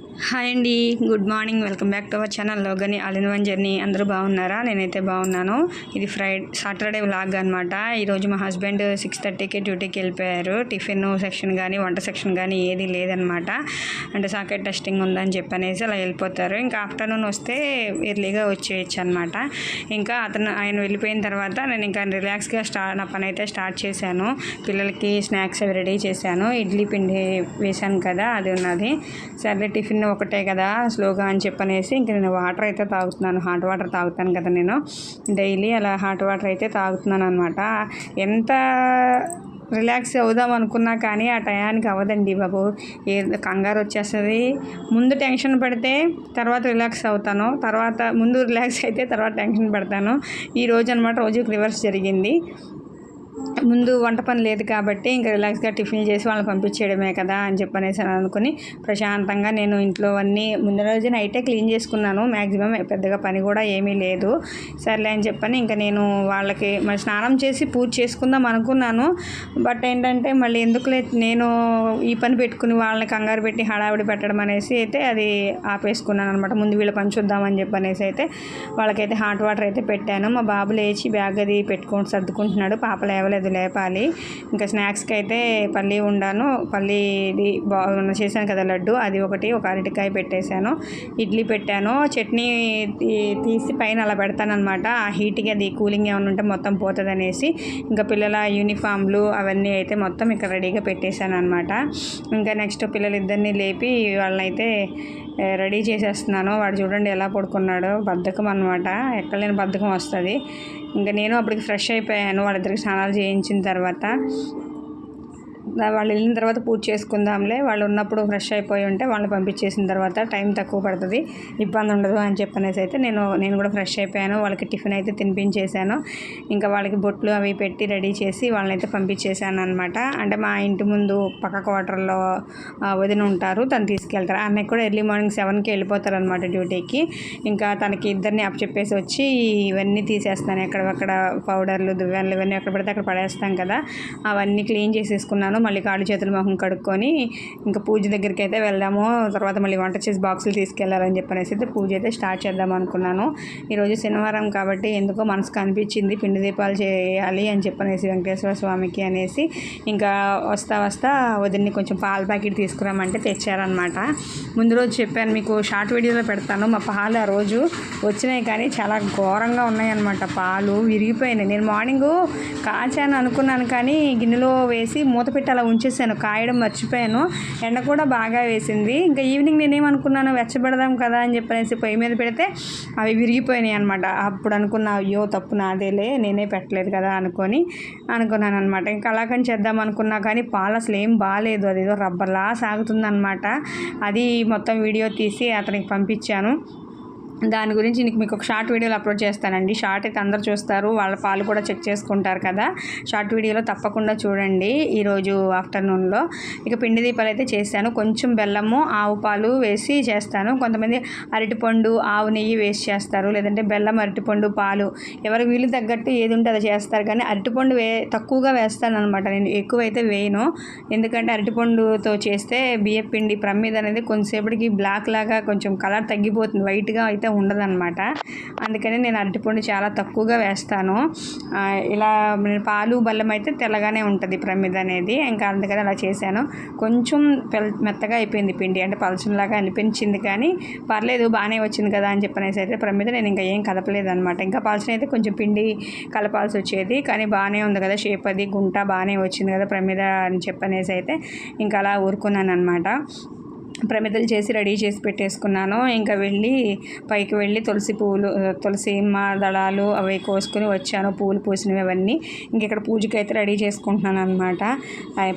Hi అండి. Good morning. Welcome back to our channel లోగని all in one journey. అందరూ బాగున్నారా? నేనైతే బాగున్నాను. ఇది ఫ్రైడే సాటర్డే వ్లాగ్ అనమాట ఈరోజు మా హస్బెండ్ సిక్స్ థర్టీకి డ్యూటీకి వెళ్ళిపోయారు. టిఫిన్ సెక్షన్ కానీ వంట సెక్షన్ కానీ ఏది లేదనమాట అంటే సాకెట్ టెస్టింగ్ ఉందని చెప్పనేసి అలా వెళ్ళిపోతారు. ఇంకా ఆఫ్టర్నూన్ వస్తే ఎర్లీగా వచ్చేయచ్చు అనమాట ఇంకా అతను ఆయన వెళ్ళిపోయిన తర్వాత నేను ఇంకా రిలాక్స్గా స్టార్ట్ నా పని అయితే స్టార్ట్ చేశాను. పిల్లలకి స్నాక్స్ అవి రెడీ చేశాను. ఇడ్లీ పిండి వేశాను కదా అది ఉన్నది. సరే టిఫిన్ ఒకటే కదా స్లోగా అని చెప్పనేసి ఇంక నేను వాటర్ అయితే తాగుతున్నాను. హాట్ వాటర్ తాగుతాను కదా నేను. డైలీ అలా హాట్ వాటర్ అయితే తాగుతున్నాను అనమాట ఎంత రిలాక్స్ అవుదాం అనుకున్నా కానీ ఆ టయానికి అవ్వదండి బాబు. ఏ కంగారు వచ్చేస్తుంది. ముందు టెన్షన్ పడితే తర్వాత రిలాక్స్ అవుతాను. తర్వాత ముందు రిలాక్స్ అయితే తర్వాత టెన్షన్ పడతాను. ఈ రోజు అనమాట రోజుకి రివర్స్ జరిగింది. ముందు వంట పని లేదు కాబట్టి ఇంకా రిలాక్స్గా టిఫిన్ చేసి వాళ్ళని పంపించేయడమే కదా అని చెప్పనేసి అని అనుకుని ప్రశాంతంగా నేను ఇంట్లో అన్నీ ముందు రోజు నైటే క్లీన్ చేసుకున్నాను. మ్యాక్సిమం పెద్దగా పని కూడా ఏమీ లేదు. సర్లే అని చెప్పని ఇంకా నేను వాళ్ళకి మరి స్నానం చేసి పూజ చేసుకుందాం అనుకున్నాను. బట్ ఏంటంటే మళ్ళీ ఎందుకులే నేను ఈ పని పెట్టుకుని వాళ్ళని కంగారు పెట్టి హడావిడి పెట్టడం అనేసి అయితే అది ఆపేసుకున్నాను అనమాట ముందు వీళ్ళ పని చూద్దామని చెప్పనేసి అయితే వాళ్ళకైతే హాట్ వాటర్ అయితే పెట్టాను. మా బాబు లేచి బ్యాగ్ అది పెట్టుకొని సర్దుకుంటున్నాడు. పాప లేవలేదు లేపాలి. ఇంకా స్నాక్స్కి అయితే పల్లి ఉండాను. పల్లీది బా చేశాను కదా లడ్డు అది ఒకటి ఒక అరటికాయ పెట్టేశాను. ఇడ్లీ పెట్టాను. చట్నీ తీ- తీసి పైన అలా పెడతానమాట అనమాట ఆ హీట్కి అది కూలింగ్ ఏమైనా ఉంటే మొత్తం పోతుంది అనేసి ఇంకా పిల్లల యూనిఫామ్లు అవన్నీ అయితే మొత్తం ఇక్కడ రెడీగా పెట్టేశాను అనమాట ఇంకా నెక్స్ట్ పిల్లలిద్దరిని లేపి వాళ్ళనైతే రెడీ చేసేస్తున్నాను. వాడు చూడండి ఎలా పడుకున్నాడో. బద్ధకం అనమాట ఎక్కడలేని బద్ధకం వస్తుంది. ఇంకా నేను అప్పటికి ఫ్రెష్ అయిపోయాను. వాళ్ళిద్దరికి స్నానాలు చేయించిన తర్వాత వాళ్ళు వెళ్ళిన తర్వాత పూజ చేసుకుందాంలే. వాళ్ళు ఉన్నప్పుడు ఫ్రెష్ అయిపోయి ఉంటే వాళ్ళని పంపించేసిన తర్వాత టైం తక్కువ పడుతుంది. ఇబ్బంది ఉండదు అని చెప్పనేసి అయితే నేను నేను కూడా ఫ్రెష్ అయిపోయాను. వాళ్ళకి టిఫిన్ అయితే తినిపించేశాను. ఇంకా వాళ్ళకి బొట్లు అవి పెట్టి రెడీ చేసి వాళ్ళని అయితే పంపించేశాను అనమాట అంటే మా ఇంటి ముందు పక్క క్వార్టర్లో వదిన ఉంటారు. తను తీసుకెళ్తారు. ఆమె కూడా ఎర్లీ మార్నింగ్ సెవెన్కి వెళ్ళిపోతారు అనమాట డ్యూటీకి ఇంకా తనకి ఇద్దరిని అప్ చెప్పేసి వచ్చి ఇవన్నీ తీసేస్తాను. ఎక్కడక్కడ పౌడర్లు దువ్వెనలు ఇవన్నీ ఎక్కడ పడితే అక్కడ పడేస్తాం కదా. అవన్నీ క్లీన్ చేసేసుకున్నాను. మళ్ళీ కాళ్ళు చేతులు మొహం కడుక్కొని ఇంకా పూజ దగ్గరికి అయితే వెళ్దాము. తర్వాత మళ్ళీ వంట చేసి బాక్సులు తీసుకెళ్ళాలని చెప్పనేసి అయితే పూజ అయితే స్టార్ట్ చేద్దాం అనుకున్నాను. ఈరోజు శనివారం కాబట్టి ఎందుకో మనసుకు అనిపించింది పిండి దీపాలు చేయాలి అని చెప్పనేసి వెంకటేశ్వర స్వామికి అనేసి ఇంకా వస్తా వస్తా వదిలిని కొంచెం పాల ప్యాకెట్ తీసుకురామంటే తెచ్చారనమాట ముందు రోజు చెప్పాను మీకు షార్ట్ వీడియోలో పెడతాను. మా పాలు ఆ రోజు వచ్చినాయి కానీ చాలా ఘోరంగా ఉన్నాయన్నమాట పాలు విరిగిపోయినాయి. నేను మార్నింగ్ కాచాను అనుకున్నాను కానీ గిన్నెలో వేసి మూత పెట్టి అలా ఉంచేసాను కాయడం మర్చిపోయాను. ఎండ కూడా బాగా వేసింది. ఇంకా ఈవినింగ్ నేనేమనుకున్నాను వెచ్చబెడదాం కదా అని చెప్పనేసి పొయ్యి మీద పెడితే అవి విరిగిపోయినాయి అనమాట అప్పుడు అనుకున్నా అయ్యో తప్పు నాదేలే నేనే పెట్టలేదు కదా అనుకొని అనుకున్నాను అనమాట ఇంకా అలాగని చేద్దాం అనుకున్నా కానీ పాలు అసలు ఏం బాగాలేదు అది ఏదో రబ్బర్లా సాగుతుందన్నమాట. అది మొత్తం వీడియో తీసి అతనికి పంపించాను. దాని గురించి నీకు మీకు ఒక షార్ట్ వీడియోలో అప్లోడ్ చేస్తానండి. షార్ట్ అయితే అందరు చూస్తారు. వాళ్ళ పాలు కూడా చెక్ చేసుకుంటారు కదా. షార్ట్ వీడియోలో తప్పకుండా చూడండి ఈరోజు ఆఫ్టర్నూన్లో. ఇక పిండి దీపాలు అయితే చేశాను. కొంచెం బెల్లము ఆవు పాలు వేసి చేస్తాను. కొంతమంది అరటిపండు ఆవు నెయ్యి వేసి చేస్తారు. లేదంటే బెల్లం అరటిపండు పాలు. ఎవరికి వీలు తగ్గట్టు ఏది ఉంటే అది చేస్తారు. కానీ అరటిపండు వే తక్కువగా వేస్తాను అనమాట నేను ఎక్కువైతే వేయను. ఎందుకంటే అరటిపండుతో చేస్తే బియ్య పిండి ప్రమిద అనేది కొంతసేపటికి బ్లాక్ లాగా కొంచెం కలర్ తగ్గిపోతుంది. వైట్గా అయితే ఉండదన్నమాట. అందుకని నేను అరటిపండు చాలా తక్కువగా వేస్తాను. ఇలా పాలు బెల్లం అయితే తెల్లగానే ఉంటుంది ప్రమిద అనేది. ఇంకా అందుకని అలా చేశాను. కొంచెం పెల్ మెత్తగా అయిపోయింది పిండి. అంటే పలచంలాగా అనిపించింది కానీ పర్లేదు బాగానే వచ్చింది కదా అని చెప్పనేసి అయితే ప్రమిద నేను ఇంకా ఏం కలపలేదు అనమాట ఇంకా పలచన అయితే కొంచెం పిండి కలపాల్సి వచ్చేది. కానీ బాగానే ఉంది కదా షేప్ అది. గుంట బాగానే వచ్చింది కదా ప్రమిద అని చెప్పనేసి అయితే ఇంకా అలా ఊరుకున్నాను అనమాట ప్రమిదలు చేసి రెడీ చేసి పెట్టేసుకున్నాను. ఇంకా వెళ్ళి పైకి వెళ్ళి తులసి పువ్వులు తులసి మా దళాలు అవి కోసుకుని వచ్చాను. పూలు పూసినవి అవన్నీ ఇంక ఇక్కడ పూజకి అయితే రెడీ చేసుకుంటున్నాను అనమాట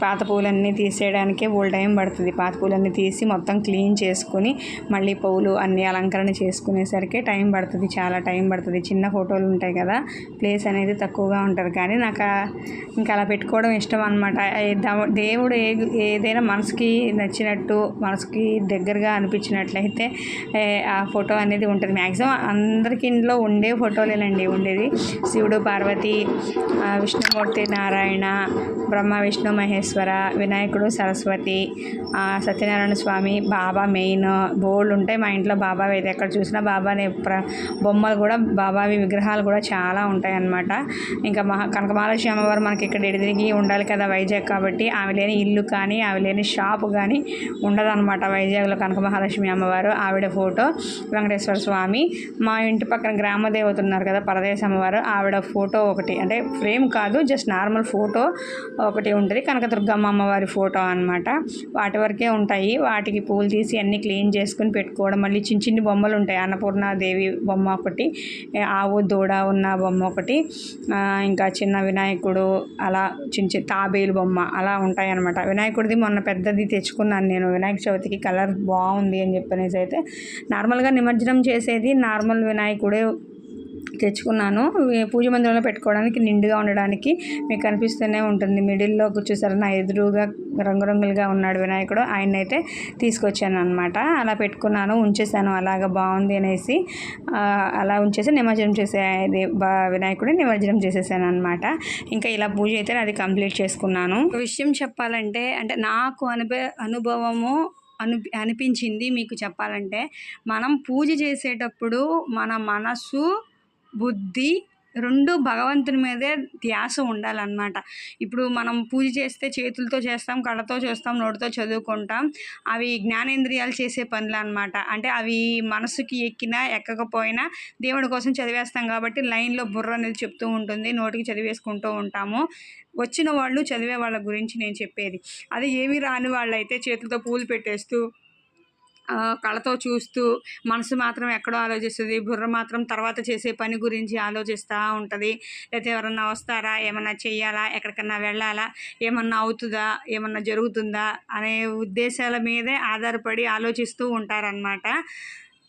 పాత పూలన్నీ తీసేయడానికి ఓల్ టైం పడుతుంది. పాత పూలన్నీ తీసి మొత్తం క్లీన్ చేసుకుని మళ్ళీ పువ్వులు అన్నీ అలంకరణ చేసుకునేసరికి టైం పడుతుంది. చాలా టైం పడుతుంది. చిన్న ఫోటోలు ఉంటాయి కదా ప్లేస్ అనేది తక్కువగా ఉంటుంది. కానీ నాకు ఇంకా అలా పెట్టుకోవడం ఇష్టం అనమాట దేవుడు ఏ ఏదైనా మనసుకి నచ్చినట్టు మనసుకు కి దగ్గరగా అనిపించినట్లయితే ఆ ఫోటో అనేది ఉంటుంది. మ్యాక్సిమం అందరికి ఇంట్లో ఉండే ఫోటోలేనండి ఉండేది. శివుడు పార్వతి విష్ణుమూర్తి నారాయణ బ్రహ్మ విష్ణు మహేశ్వర వినాయకుడు సరస్వతి సత్యనారాయణ స్వామి బాబా మెయిన్ బోల్డ్ ఉంటాయి మా ఇంట్లో బాబా అయితే ఎక్కడ చూసినా బాబాని ప్ర బొమ్మలు కూడా బాబావి విగ్రహాలు కూడా చాలా ఉంటాయి అన్నమాట ఇంకా మహా కనకమహాలక్ష్మి అమ్మవారు మనకి ఇక్కడ ఎడిదిరిగి ఉండాలి కదా వైజాగ్ కాబట్టి ఆమె లేని ఇల్లు కానీ ఆమె లేని షాపు కానీ ఉండదన్నమాట. వైజాగ్లో కనక మహాలక్ష్మి అమ్మవారు. ఆవిడ ఫోటో వెంకటేశ్వర స్వామి. మా ఇంటి పక్కన గ్రామదేవత ఉన్నారు కదా పరదేశ అమ్మవారు. ఆవిడ ఫోటో ఒకటి. అంటే ఫ్రేమ్ కాదు జస్ట్ నార్మల్ ఫోటో ఒకటి ఉంటుంది. కనకదుర్గమ్మ అమ్మవారి ఫోటో అనమాట వాటి వరకే ఉంటాయి. వాటికి పూలు తీసి అన్ని క్లీన్ చేసుకుని పెట్టుకోవడం మళ్ళీ చిన్న చిన్ని బొమ్మలు ఉంటాయి. అన్నపూర్ణ దేవి బొమ్మ ఒకటి ఆవు దూడ ఉన్న బొమ్మ ఒకటి ఇంకా చిన్న వినాయకుడు అలా చిన్న చిన్న తాబేలు బొమ్మ అలా ఉంటాయి అనమాట వినాయకుడిది మొన్న పెద్దది తెచ్చుకున్నాను నేను. వినాయక చవితి గణపతికి కలర్ బాగుంది అని చెప్పనేసి అయితే నార్మల్గా నిమజ్జనం చేసేది నార్మల్ వినాయకుడే తెచ్చుకున్నాను. పూజ మందిరంలో పెట్టుకోవడానికి నిండుగా ఉండడానికి మీకు కనిపిస్తూనే ఉంటుంది. మిడిల్లో చూసారు నా ఎదురుగా రంగురంగులుగా ఉన్నాడు వినాయకుడు. ఆయన అయితే తీసుకొచ్చాను అనమాట అలా పెట్టుకున్నాను ఉంచేసాను అలాగ బాగుంది అనేసి అలా ఉంచేసి నిమజ్జనం చేసే బా వినాయకుడిని నిమజ్జనం చేసేసాను అనమాట ఇంకా ఇలా పూజ అయితే అది కంప్లీట్ చేసుకున్నాను. విషయం చెప్పాలంటే అంటే నాకు అనుభవ అనుభవము అను అనిపించింది మీకు చెప్పాలంటే. మనం పూజ చేసేటప్పుడు మన మనసు బుద్ధి రెండు భగవంతుని మీదే ధ్యాస ఉండాలన్నమాట. ఇప్పుడు మనం పూజ చేస్తే చేతులతో చేస్తాం కళ్ళతో చేస్తాం నోటితో చదువుకుంటాం. అవి జ్ఞానేంద్రియాలు చేసే పనులు అనమాట అంటే అవి మనసుకి ఎక్కినా ఎక్కకపోయినా దేవుడి కోసం చదివేస్తాం కాబట్టి లైన్లో బుర్ర అనేది చెప్తూ ఉంటుంది నోటికి చదివేసుకుంటూ ఉంటాము. వచ్చిన వాళ్ళు చదివే వాళ్ళ గురించి నేను చెప్పేది. అదే ఏమీ రాని వాళ్ళైతే చేతులతో పూలు పెట్టేస్తూ కళతో చూస్తూ మనసు మాత్రం ఎక్కడో ఆలోచిస్తుంది బుర్ర మాత్రం తర్వాత చేసే పని గురించి ఆలోచిస్తూ ఉంటుంది. లేకపోతే ఎవరన్నా వస్తారా? ఏమన్నా చెయ్యాలా? ఎక్కడికన్నా వెళ్ళాలా? ఏమన్నా అవుతుందా? ఏమన్నా జరుగుతుందా? అనే ఉద్దేశాల మీదే ఆధారపడి ఆలోచిస్తూ ఉంటారనమాట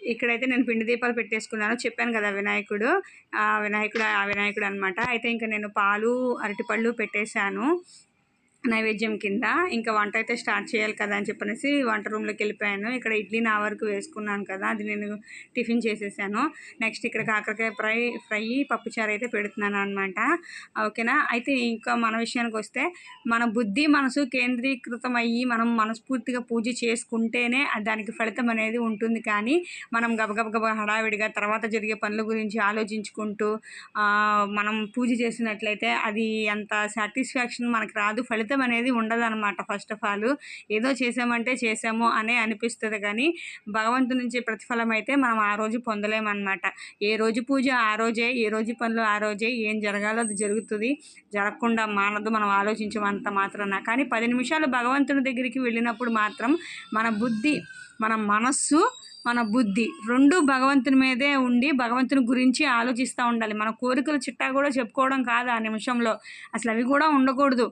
ఇక్కడైతే నేను పిండి దీపాలు పెట్టేసుకున్నాను. చెప్పాను కదా వినాయకుడు. ఆ వినాయకుడు ఆ వినాయకుడు అనమాట అయితే ఇంకా నేను పాలు అరటిపళ్ళు పెట్టేశాను. నైవేద్యం కింద ఇంకా వంట అయితే స్టార్ట్ చేయాలి కదా అని చెప్పనేసి వంట రూమ్లోకి వెళ్ళిపోయాను. ఇక్కడ ఇడ్లీ నా వరకు వేసుకున్నాను కదా అది నేను టిఫిన్ చేసేసాను. నెక్స్ట్ ఇక్కడ కాకరకాయ ఫ్రై ఫ్రై పప్పుచారు అయితే పెడుతున్నాను అనమాట ఓకేనా? అయితే ఇంకా మన విషయానికి వస్తే మన బుద్ధి మనసు కేంద్రీకృతం అయ్యి మనం మనస్ఫూర్తిగా పూజ చేసుకుంటేనే దానికి ఫలితం అనేది ఉంటుంది. కానీ మనం గబగబగబ హడావిడిగా తర్వాత జరిగే పనుల గురించి ఆలోచించుకుంటూ మనం పూజ చేసినట్లయితే అది అంత సాటిస్ఫాక్షన్ మనకు రాదు ఫలితం అనేది ఉండదన్నమాట ఫస్ట్ ఆఫ్ ఆల్. ఏదో చేసామంటే చేసాము అనే అనిపిస్తుంది కానీ భగవంతు నుంచి ప్రతిఫలం అయితే మనం ఆ రోజు పొందలేమన్నమాట. ఏ రోజు పూజ ఆ రోజే ఏ రోజు పనులు ఆ రోజే ఏం జరగాలో అది జరుగుతుంది. జరగకుండా మానదు మనం ఆలోచించమంత మాత్రాన. కానీ పది నిమిషాలు భగవంతుని దగ్గరికి వెళ్ళినప్పుడు మాత్రం మన బుద్ధి మన మనస్సు మన బుద్ధి రెండు భగవంతుని మీదే ఉండి భగవంతుని గురించి ఆలోచిస్తూ ఉండాలి. మన కోరికల చిట్టా కూడా చెప్పుకోవడం కాదు ఆ నిమిషంలో. అసలు అవి కూడా ఉండకూడదు.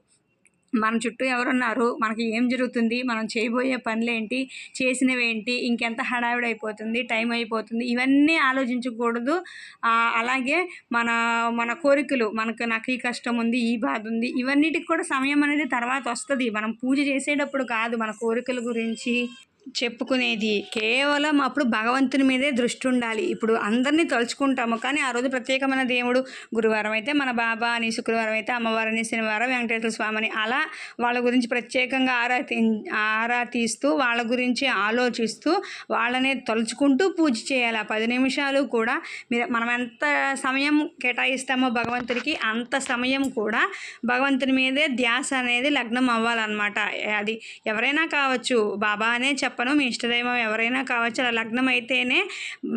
మన చుట్టూ ఎవరున్నారు? మనకి ఏం జరుగుతుంది? మనం చేయబోయే పనులేంటి? చేసినవేంటి? ఇంకెంత హడావిడి అయిపోతుంది టైం అయిపోతుంది ఇవన్నీ ఆలోచించకూడదు. అలాగే మన మన కోరికలు మనకు నాకు ఈ కష్టం ఉంది ఈ బాధ ఉంది ఇవన్నిటికి కూడా సమయం అనేది తర్వాత వస్తుంది మనం పూజ చేసేటప్పుడు కాదు మన కోరికల గురించి. చెప్పుకునేది. కేవలం అప్పుడు భగవంతుని మీదే దృష్టి ఉండాలి. ఇప్పుడు అందరినీ తలుచుకుంటాము. కానీ ఆ రోజు ప్రత్యేకమైన దేవుడు గురువారం అయితే మన బాబా అని శుక్రవారం అయితే అమ్మవారిని శనివారం వెంకటేశ్వర స్వామిని అలా వాళ్ళ గురించి ప్రత్యేకంగా ఆరా తీ ఆరా తీస్తూ వాళ్ళ గురించి ఆలోచిస్తూ వాళ్ళనే తలుచుకుంటూ పూజ చేయాలి. ఆ పది నిమిషాలు కూడా మీరు మనం ఎంత సమయం కేటాయిస్తామో భగవంతుడికి అంత సమయం కూడా భగవంతుని మీదే ధ్యాస అనేది లగ్నం అవ్వాలన్నమాట. అది ఎవరైనా కావచ్చు బాబా అనే చెప్ప చెప్పను. మీ ఇష్టదైవం ఎవరైనా కావచ్చు అలా లగ్నం అయితేనే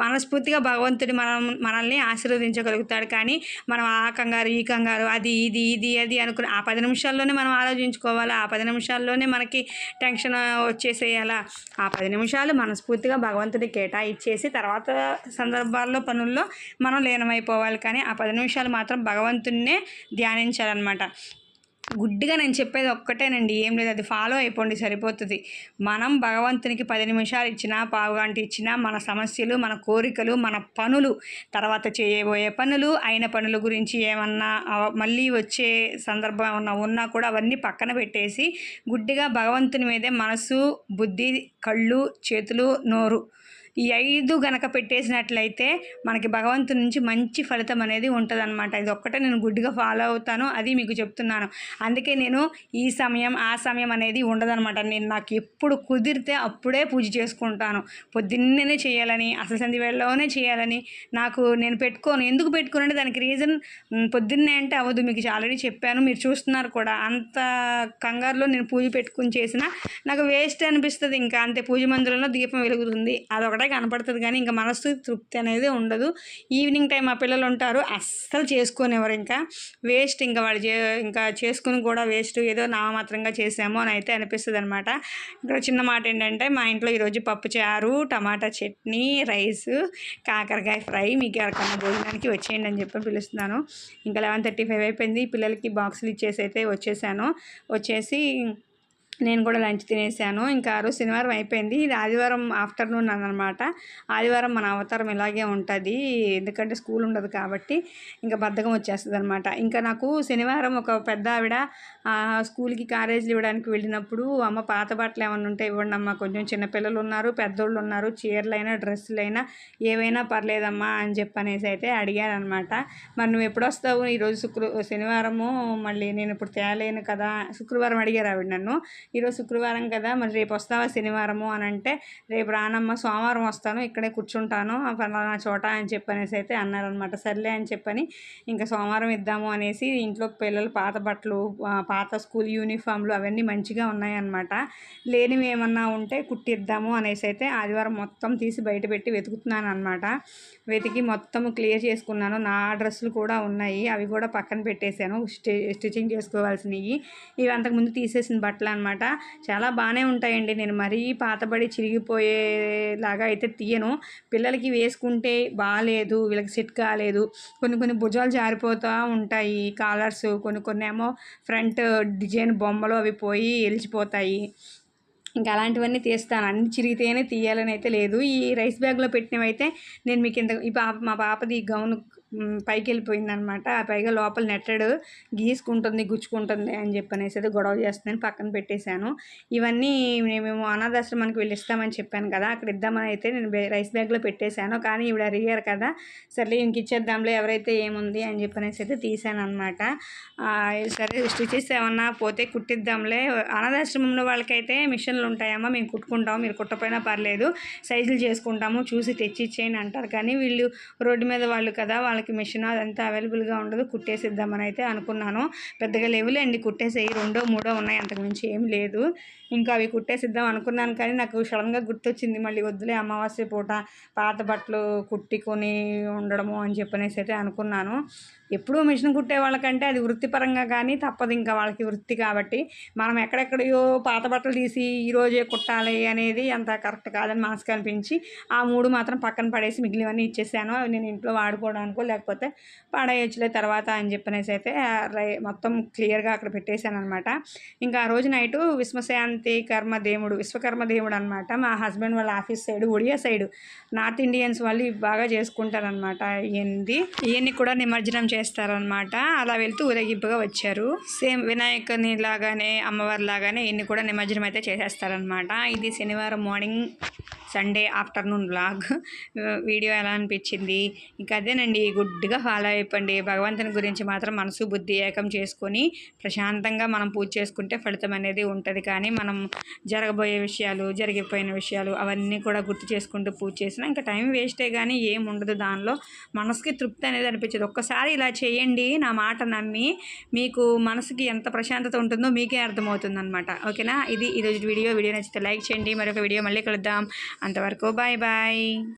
మనస్ఫూర్తిగా భగవంతుడి మనం మనల్ని ఆశీర్వదించగలుగుతాడు. కానీ మనం ఆ కంగారు ఈ కంగారు అది ఇది ఇది అది అనుకుని ఆ పది నిమిషాల్లోనే మనం ఆలోచించుకోవాలి? ఆ పది నిమిషాల్లోనే మనకి టెన్షన్ వచ్చేసేయాలా? ఆ పది నిమిషాలు మనస్ఫూర్తిగా భగవంతుడి కేటాయిచ్చేసి తర్వాత సందర్భాల్లో పనుల్లో మనం లీనమైపోవాలి. కానీ ఆ పది నిమిషాలు మాత్రం భగవంతున్నే ధ్యానించాలన్నమాట. గుడ్డిగా నేను చెప్పేది ఒక్కటేనండి. ఏం లేదు అది ఫాలో అయిపోండి సరిపోతుంది. మనం భగవంతునికి పది నిమిషాలు ఇచ్చినా పావుగంట ఇచ్చినా మన సమస్యలు మన కోరికలు మన పనులు తర్వాత చేయబోయే పనులు అయిన పనుల గురించి ఏమన్నా మళ్ళీ వచ్చే సందర్భం ఏమన్నా ఉన్నా కూడా అవన్నీ పక్కన పెట్టేసి గుడ్డిగా భగవంతుని మీదే మనసు బుద్ధి కళ్ళు చేతులు నోరు ఈ ఐదు గనక పెట్టేసినట్లయితే మనకి భగవంతుని నుంచి మంచి ఫలితం అనేది ఉంటుందన్నమాట. ఇది ఒక్కటే నేను గుడ్డిగా ఫాలో అవుతాను అది మీకు చెప్తున్నాను. అందుకే నేను ఈ సమయం ఆ సమయం అనేది ఉండదనమాట నేను నాకు ఎప్పుడు కుదిరితే అప్పుడే పూజ చేసుకుంటాను. పొద్దున్నే చేయాలని అసలు సంధి వేళలోనే చేయాలని నాకు నేను పెట్టుకోను. ఎందుకు పెట్టుకోనంటే దానికి రీజన్ పొద్దున్నే అంటే అవ్వదు. మీకు ఆల్రెడీ చెప్పాను మీరు చూస్తున్నారు కూడా. అంత కంగారులో నేను పూజ పెట్టుకుని చేసిన నాకు వేస్ట్ అనిపిస్తుంది. ఇంకా అంతే పూజ మందిరంలో దీపం వెలుగుతుంది. అదొకటే ఒకటే కనపడుతుంది కానీ ఇంకా మనసు తృప్తి అనేది ఉండదు. ఈవినింగ్ టైం ఆ పిల్లలు ఉంటారు. అస్సలు చేసుకునేవారు ఇంకా. వేస్ట్ ఇంకా వాళ్ళు చే ఇంకా చేసుకుని కూడా వేస్ట్. ఏదో నామమాత్రంగా చేసాము అని అయితే అనిపిస్తుంది అనమాట ఇక్కడ చిన్న మాట ఏంటంటే మా ఇంట్లో ఈరోజు పప్పు చారు టమాటా చట్నీ రైస్ కాకరకాయ ఫ్రై మీకు ఎవరికన్నా భోజనానికి వచ్చేయండి అని చెప్పి పిలుస్తున్నాను. ఇంకా లెవెన్ థర్టీ ఫైవ్ అయిపోయింది. పిల్లలకి బాక్సులు ఇచ్చేసి అయితే వచ్చేసాను. వచ్చేసి నేను కూడా లంచ్ తినేసాను. ఇంకా ఆ రోజు శనివారం అయిపోయింది. ఇది ఆదివారం ఆఫ్టర్నూన్ అనమాట ఆదివారం మన అవతారం ఇలాగే ఉంటుంది. ఎందుకంటే స్కూల్ ఉండదు కాబట్టి ఇంకా బద్ధకం వచ్చేస్తుంది అనమాట ఇంకా నాకు శనివారం ఒక పెద్ద ఆవిడ స్కూల్కి కాలేజీలు ఇవ్వడానికి వెళ్ళినప్పుడు అమ్మ పాత బట్టలు ఏమైనా ఉంటే ఇవ్వండి అమ్మ. కొంచెం చిన్నపిల్లలు ఉన్నారు పెద్దోళ్ళు ఉన్నారు చీరలైనా డ్రెస్సులైనా ఏవైనా పర్లేదమ్మా అని చెప్పనేసి అయితే అడిగారు అనమాట మరి నువ్వు ఎప్పుడు వస్తావు? ఈరోజు శుక్ర శనివారము మళ్ళీ నేను ఇప్పుడు తేలేను కదా? శుక్రవారం అడిగారు ఆవిడ నన్ను. ఈరోజు శుక్రవారం కదా? మరి రేపు వస్తావా శనివారము అని అంటే రేపు రానమ్మ సోమవారం వస్తాను ఇక్కడే కూర్చుంటాను ఫలానా చోట అని చెప్పనేసి అయితే అన్నారనమాట. సర్లే అని చెప్పని ఇంకా సోమవారం ఇద్దాము అనేసి ఇంట్లో పిల్లలు పాత బట్టలు పాత స్కూల్ యూనిఫామ్లు అవన్నీ మంచిగా ఉన్నాయన్నమాట. లేనివి ఏమన్నా ఉంటే కుట్టిద్దాము అనేసి అయితే ఆదివారం మొత్తం తీసి బయట పెట్టి వెతుకుతున్నాను అనమాట వెతికి మొత్తం క్లియర్ చేసుకున్నాను. నా డ్రెస్సులు కూడా ఉన్నాయి. అవి కూడా పక్కన పెట్టేశాను. స్టి స్టిచ్చింగ్ చేసుకోవాల్సినవి. ఇవి అంతకుముందు తీసేసిన బట్టలు అనమాట అనమాట చాలా బాగానే ఉంటాయండి. నేను మరీ పాతబడి చిరిగిపోయేలాగా అయితే తీయను. పిల్లలకి వేసుకుంటే బాగాలేదు వీళ్ళకి సెట్ కాలేదు. కొన్ని కొన్ని భుజాలు జారిపోతూ ఉంటాయి. కాలర్స్ కొన్ని కొన్ని ఏమో ఫ్రంట్ డిజైన్ బొమ్మలు అవి పోయి ఎలిచిపోతాయి ఇంకా అలాంటివన్నీ తీస్తాను. అన్ని చిరిగితేనే తీయాలని అయితే లేదు. ఈ రైస్ బ్యాగ్లో పెట్టినవి అయితే నేను మీకు ఇంత ఈ పాప మా పాపది గౌన్ పైకి వెళ్ళిపోయిందనమాట ఆ పైగా లోపల నెట్టడు గీసుకుంటుంది గుచ్చుకుంటుంది అని చెప్పనేసి అయితే గొడవ చేస్తుందని పక్కన పెట్టేశాను. ఇవన్నీ మేము అనాథాశ్రమానికి వెళ్ళి ఇస్తామని చెప్పాను కదా అక్కడ ఇద్దామని అయితే నేను రైస్ బ్యాగ్లో పెట్టేశాను. కానీ ఇవిడ అడిగారు కదా సర్లే ఇంక ఇచ్చేద్దాంలే ఎవరైతే ఏముంది? అని చెప్పనేసి అయితే తీశాను అనమాట సరే స్టిచెస్ ఏమన్నా పోతే కుట్టిద్దాంలే. అనాథాశ్రమంలో వాళ్ళకైతే మిషన్లు ఉంటాయమ్మా మేము కుట్టుకుంటాము మీరు కుట్టపోయినా పర్లేదు సైజులు చేసుకుంటాము చూసి తెచ్చి ఇచ్చేయని అంటారు. కానీ వీళ్ళు రోడ్డు మీద వాళ్ళు కదా వాళ్ళకి మనకి మిషన్ అదంతా అవైలబుల్గా ఉండదు కుట్టేసిద్దామని అయితే అనుకున్నాను. పెద్దగా లేవులేండి కుట్టేసేయి. రెండో మూడో ఉన్నాయి అంతకుమించి ఏం లేదు. ఇంకా అవి కుట్టేసిద్దాం అనుకున్నాను కానీ నాకు సడన్గా గుర్తొచ్చింది మళ్ళీ వద్దులే అమావాస్య పూట పాత బట్టలు కుట్టుకొని ఉండడము అని చెప్పనేసి అయితే అనుకున్నాను. ఎప్పుడూ మిషన్ కుట్టే వాళ్ళకంటే అది వృత్తిపరంగా కానీ తప్పదు ఇంకా వాళ్ళకి వృత్తి కాబట్టి మనం ఎక్కడెక్కడయో పాత బట్టలు తీసి ఈరోజే కుట్టాలి అనేది అంత కరెక్ట్ కాదని మనసుకు అనిపించి ఆ మూడు మాత్రం పక్కన పడేసి మిగిలివన్నీ ఇచ్చేసాను. నేను ఇంట్లో వాడుకోవడానికో లేకపోతే పడేయచ్చులే తర్వాత అని చెప్పనేసి అయితే మొత్తం క్లియర్గా అక్కడ పెట్టేశాను అనమాట ఇంకా ఆ రోజు నైటు విశ్వశాంతి కర్మ దేవుడు విశ్వకర్మ దేవుడు అనమాట మా హస్బెండ్ వాళ్ళ office side Odia side north Indians వాళ్ళు బాగా చేసుకుంటారనమాట ఇవన్నీ ఇవన్నీ కూడా నిమజ్జనం చేస్తారనమాట అలా వెళ్తూ ఊరేగింపుగా వచ్చారు. సేమ్ వినాయకుని లాగానే అమ్మవారి లాగానే ఇన్ని కూడా నిమజ్జనం అయితే చేసేస్తారనమాట ఇది శనివారం morning Sunday afternoon blog video ఎలా అనిపించింది? ఇంకా అదేనండి గుడ్డిగా ఫాలో అయిపోండి. భగవంతుని గురించి మాత్రం మనసు బుద్ధి ఏకం చేసుకొని ప్రశాంతంగా మనం పూజ చేసుకుంటే ఫలితం అనేది ఉంటుంది. కానీ మనం జరగబోయే విషయాలు జరిగిపోయిన విషయాలు అవన్నీ కూడా గుర్తు చేసుకుంటూ పూజ చేసినా ఇంకా టైం వేస్టే కానీ ఏం ఉండదు దానిలో. మనసుకి తృప్తి అనేది అనిపించదు. ఒక్కసారి ఇలా చేయండి నా మాట నమ్మి మీకు మనసుకి ఎంత ప్రశాంతత ఉంటుందో మీకే అర్థమవుతుంది అనమాట ఓకేనా? ఇది ఈరోజు వీడియో. వీడియో నచ్చితే లైక్ చేయండి. మరొక వీడియో మళ్ళీ కలుద్దాం. అంతవరకు బాయ్ బాయ్.